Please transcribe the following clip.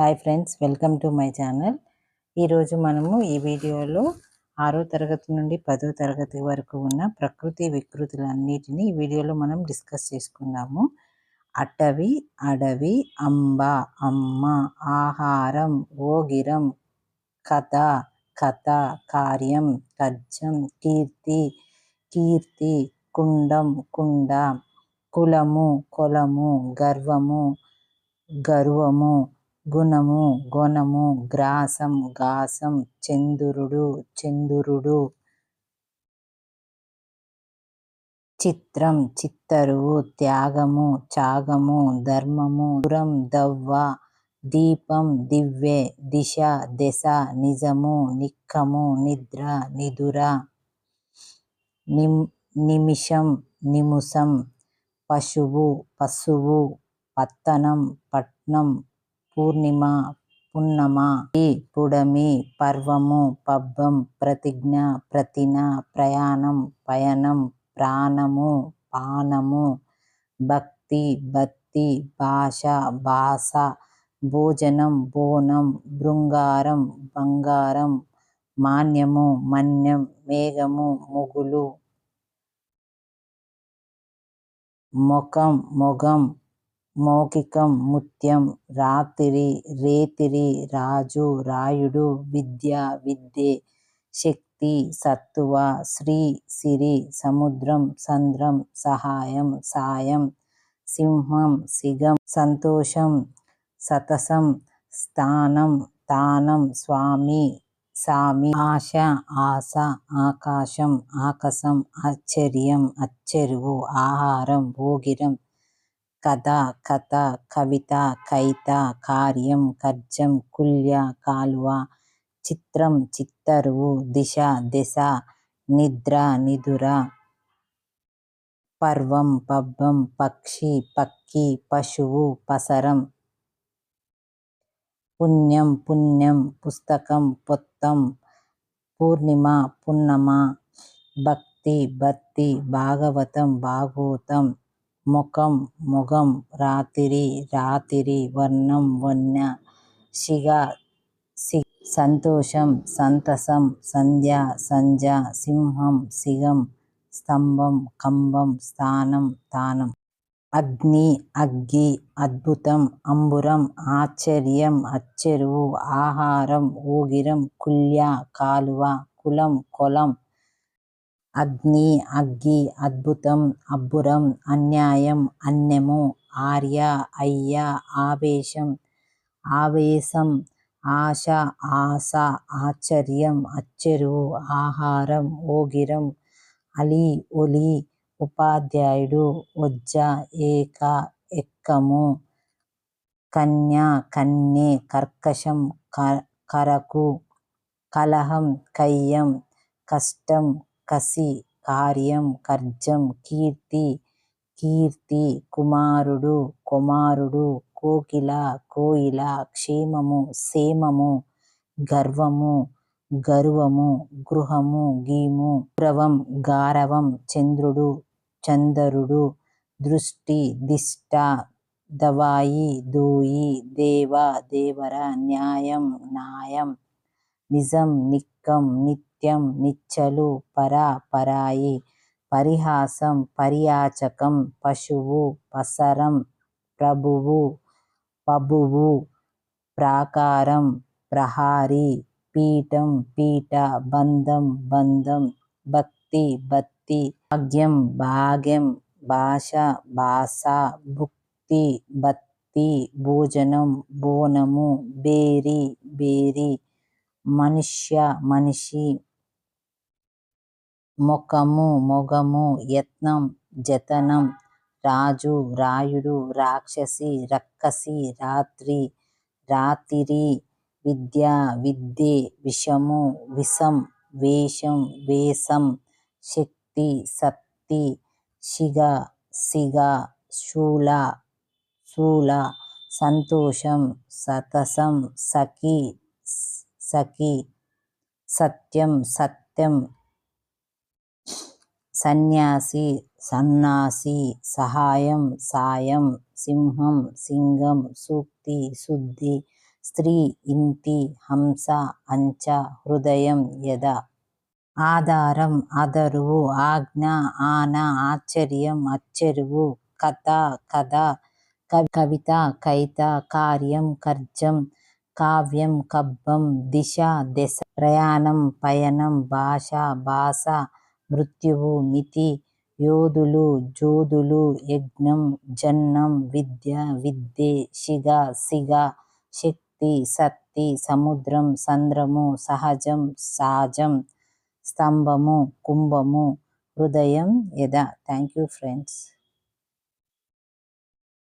Hi friends welcome to my channel. ఈరోజు మనము ఈ వీడియోలో ఆరో తరగతి నుండి పదో తరగతి వరకు ఉన్న ప్రకృతి వికృతులన్నిటిని ఈ వీడియోలో మనం డిస్కస్ చేసుకుందాము. అటవి అడవి అంబ అమ్మ ఆహారం ఓగిరం కథ కథ కార్యం కజ్జం కీర్తి కీర్తి కుండం కుండ కులము కొలము గర్వము గర్వము గుణము గుణము గ్రాసం గాసం చందురుడు చందురుడు. చిత్రం చిత్తరువు త్యాగము చాగము ధర్మము పురం దవ్వ దీపం దివ్వె దిశ దశ నిజము నిక్కము నిద్ర నిదుర. నిమ్ నిమిషం నిముసం పశువు పశువు పత్తనం పట్నం పూర్ణిమ పున్నమ పుడమి పర్వము పబ్బం ప్రతిజ్ఞ ప్రతిన ప్రయాణం పయనం ప్రాణము పానము భక్తి భక్తి భాష భాష భోజనం బోనం బృంగారం బంగారం మాన్యము మన్యం మేఘము ముగులు మొఖం మొగం మౌఖికం ముత్యం రాత్రి రేతిరి రాజు రాయుడు విద్య విద్యే శక్తి సత్తువ శ్రీ సిరి సముద్రం సంద్రం సహాయం సాయం సింహం సిగం సంతోషం సతసం స్థానం తానం స్వామి సామి ఆశ ఆశ ఆకాశం ఆకసం ఆశ్చర్యం అచ్చెరువు ఆహారం భోగిరం కథ కథ కవిత కైత కార్యం కర్జం కుల్య కాలువ చిత్రం చిత్తరువు దిశ దిశ నిద్ర నిదుర పర్వం పబ్బం పక్షి పక్కి పశువు పసరం పుణ్యం పుణ్యం పుస్తకం పొత్తం పూర్ణిమ పున్నమ భక్తి భక్తి భాగవతం భాగవతం ముఖం ముఖం రాత్రి రాత్రి వర్ణం వన్య శిగ సంతోషం సంతసం సంధ్య సంధ్య సింహం సిగం స్తంభం కంబం స్థానం తానం. అగ్ని అగ్గి అద్భుతం అంబురం ఆశ్చర్యం అచ్చెరువు ఆహారం ఊగిరం కుల్య కాలువ కులం కొలం అగ్ని అగ్గి అద్భుతం అబ్బురం అన్యాయం అన్యము ఆర్య అయ్య ఆవేశం ఆవేశం ఆశ ఆశ ఆశ్చర్యం అచ్చెరువు ఆహారం ఓగిరం అలి ఒలి ఉపాధ్యాయుడు వజ్జ ఏక ఎక్కము కన్య కన్నె కర్కశం కరకు కలహం కయ్యం కష్టం కసి కార్యం కర్జం కీర్తి కీర్తి కుమారుడు కుమారుడు కోకిల కోయిల క్షేమము సేమము గర్వము గర్వము గృహము గీము గురవం గారవం చంద్రుడు చందరుడు దృష్టి దిష్ట దవాయి దూయి దేవ దేవర న్యాయం న్యాయం నిజం నిక్కం నిత్యం నిత్యం నిచ్చలు పర పరాయి పరిహాసం పరియాచకం పశువు పసరం ప్రభువు పబువు ప్రాకారం ప్రహారి పీఠం పీఠ బంధం బంధం భక్తి భక్తి భాగ్యం భాగ్యం భాష భాష భుక్తి భక్తి భోజనం బోనము బేరి బేరి మనుష్య మనిషి ముఖము మొగము యత్నం జతనం రాజు రాయుడు రాక్షసి రక్కసి రాత్రి రాతిరి విద్య విద్యే విషము విషం వేషం వేషం శక్తి శక్తి శిగ సిగ శూల శూల సంతోషం సతసం సఖి సఖి సత్యం సత్యం సన్యాసి సన్నాసి సహాయం సాయం సింహం సింగం సూక్తి శుద్ధి స్త్రీ ఇంటి హంస అంచ హృదయం యద. ఆధారం అదరువు ఆజ్ఞ ఆన ఆశ్చర్యం అచ్చెరువు కథ కథ కవిత కైత కార్యం కర్జం కావ్యం కబ్బం దిశ దెస ప్రయాణం పయనం భాష భాష మృత్యువు మితి యోధులు జోధులు యజ్ఞం జన్నం విద్య విద్దే శిగ సిగ శక్తి శక్తి సముద్రం సంద్రము సహజం సాజం స్తంభము కుంభము హృదయం యద. Thank you friends